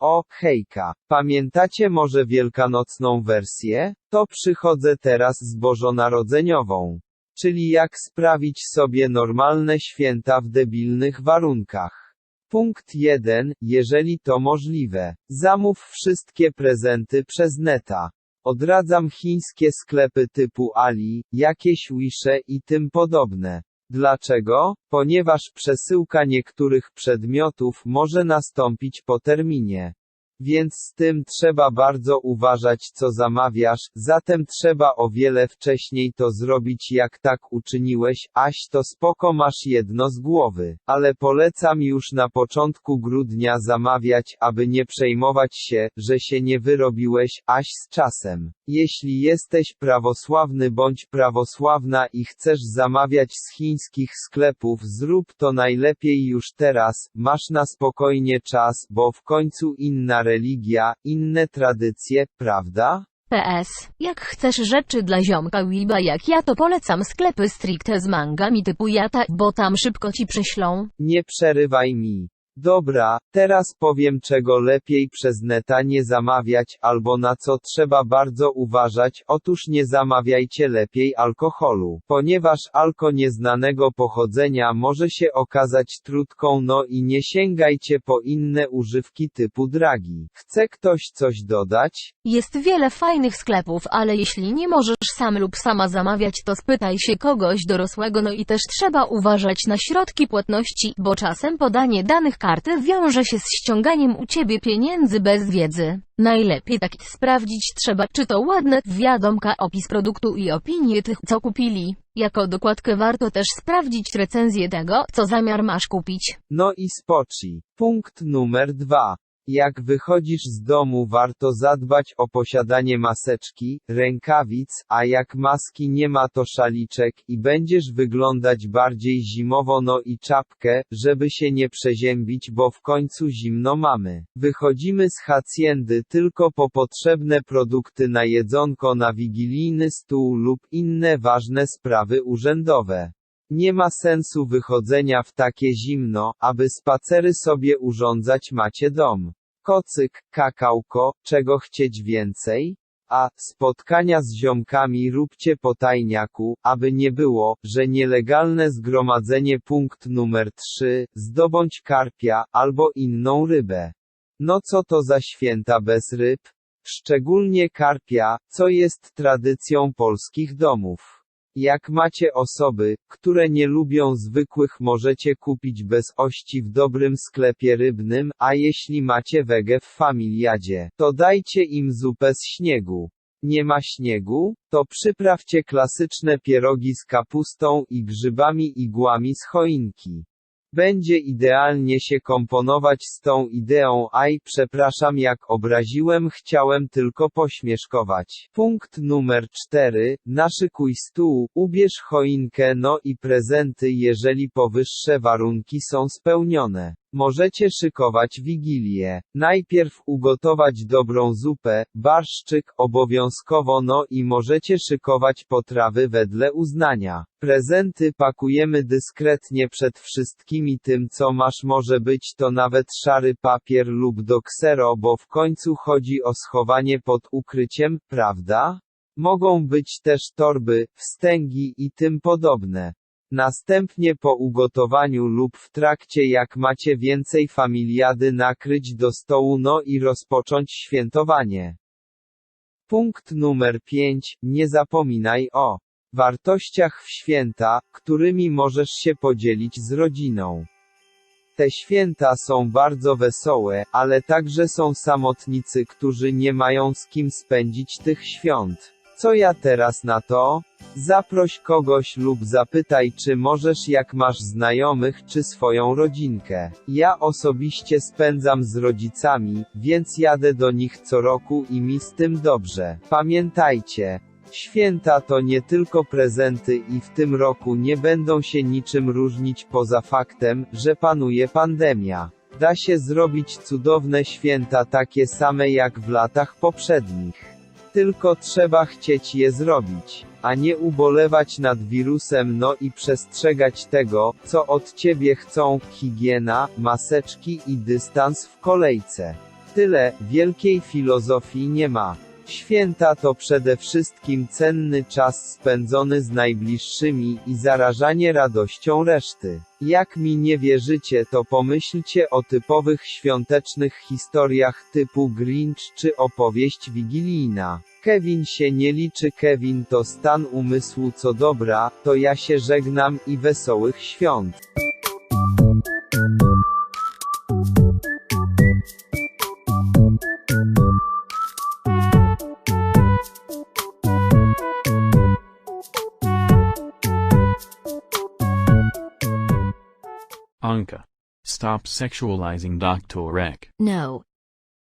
O, hejka. Pamiętacie może wielkanocną wersję? To przychodzę teraz z bożonarodzeniową. Czyli jak sprawić sobie normalne święta w debilnych warunkach. Punkt 1. Jeżeli to możliwe, zamów wszystkie prezenty przez neta. Odradzam chińskie sklepy typu Ali, jakieś Wisze i tym podobne. Dlaczego? Ponieważ przesyłka niektórych przedmiotów może nastąpić po terminie. Więc z tym trzeba bardzo uważać co zamawiasz, zatem trzeba o wiele wcześniej to zrobić jak tak uczyniłeś, aś to spoko masz jedno z głowy, ale polecam już na początku grudnia zamawiać, aby nie przejmować się, że się nie wyrobiłeś, aś z czasem. Jeśli jesteś prawosławny bądź prawosławna i chcesz zamawiać z chińskich sklepów zrób to najlepiej już teraz, masz na spokojnie czas, bo w końcu inna religia, inne tradycje, prawda? PS. Jak chcesz rzeczy dla ziomka Weeba jak ja to polecam sklepy stricte z mangami typu Jata, bo tam szybko ci przyślą. Nie przerywaj mi. Dobra, teraz powiem czego lepiej przez neta nie zamawiać albo na co trzeba bardzo uważać. Otóż nie zamawiajcie lepiej alkoholu, ponieważ alko nieznanego pochodzenia może się okazać trutką no i nie sięgajcie po inne używki typu dragi. Chce ktoś coś dodać? Jest wiele fajnych sklepów, ale jeśli nie możesz sam lub sama zamawiać to spytaj się kogoś dorosłego no i też trzeba uważać na środki płatności, bo czasem podanie danych karty wiąże się z ściąganiem u ciebie pieniędzy bez wiedzy. Najlepiej tak sprawdzić trzeba, czy to ładne, wiadomka, opis produktu i opinie tych, co kupili. Jako dokładkę warto też sprawdzić recenzję tego, co zamiar masz kupić. No i spoczy. Punkt numer dwa. Jak wychodzisz z domu warto zadbać o posiadanie maseczki, rękawic, a jak maski nie ma to szaliczek i będziesz wyglądać bardziej zimowo no i czapkę, żeby się nie przeziębić bo w końcu zimno mamy. Wychodzimy z hacjendy tylko po potrzebne produkty na jedzonko na wigilijny stół lub inne ważne sprawy urzędowe. Nie ma sensu wychodzenia w takie zimno, aby spacery sobie urządzać macie dom. Kocyk, kakałko, czego chcieć więcej? A, spotkania z ziomkami róbcie po tajniaku, aby nie było, że nielegalne zgromadzenie punkt numer 3, zdobądź karpia, albo inną rybę. No co to za święta bez ryb? Szczególnie karpia, co jest tradycją polskich domów. Jak macie osoby, które nie lubią zwykłych możecie kupić bez ości w dobrym sklepie rybnym, a jeśli macie wege w familiadzie, to dajcie im zupę z śniegu. Nie ma śniegu? To przyprawcie klasyczne pierogi z kapustą i grzybami igłami z choinki. Będzie idealnie się komponować z tą ideą, aj, przepraszam jak obraziłem, chciałem tylko pośmieszkować. Punkt numer 4, naszykuj stół, ubierz choinkę no i prezenty jeżeli powyższe warunki są spełnione. Możecie szykować wigilię. Najpierw ugotować dobrą zupę, barszczyk, obowiązkowo no i możecie szykować potrawy wedle uznania. Prezenty pakujemy dyskretnie przed wszystkimi tym co masz może być to nawet szary papier lub do ksero bo w końcu chodzi o schowanie pod ukryciem, prawda? Mogą być też torby, wstęgi i tym podobne. Następnie po ugotowaniu lub w trakcie jak macie więcej familiady nakryć do stołu no i rozpocząć świętowanie. Punkt numer 5. Nie zapominaj o wartościach w święta, którymi możesz się podzielić z rodziną. Te święta są bardzo wesołe, ale także są samotnicy, którzy nie mają z kim spędzić tych świąt. Co ja teraz na to? Zaproś kogoś lub zapytaj czy możesz jak masz znajomych czy swoją rodzinkę. Ja osobiście spędzam z rodzicami, więc jadę do nich co roku i mi z tym dobrze. Pamiętajcie, Święta to nie tylko prezenty i w tym roku nie będą się niczym różnić poza faktem, że panuje pandemia. Da się zrobić cudowne święta takie same jak w latach poprzednich. Tylko trzeba chcieć je zrobić, a nie ubolewać nad wirusem no i przestrzegać tego, co od ciebie chcą, higiena, maseczki i dystans w kolejce. tyle, wielkiej filozofii nie ma. Święta to przede wszystkim cenny czas spędzony z najbliższymi i zarażanie radością reszty. Jak mi nie wierzycie, to pomyślcie o typowych świątecznych historiach typu Grinch czy opowieść wigilijna. Kevin się nie liczy, Kevin to stan umysłu, co dobra, to ja się żegnam i wesołych świąt. Anka. Stop sexualizing Dr. Ek. No,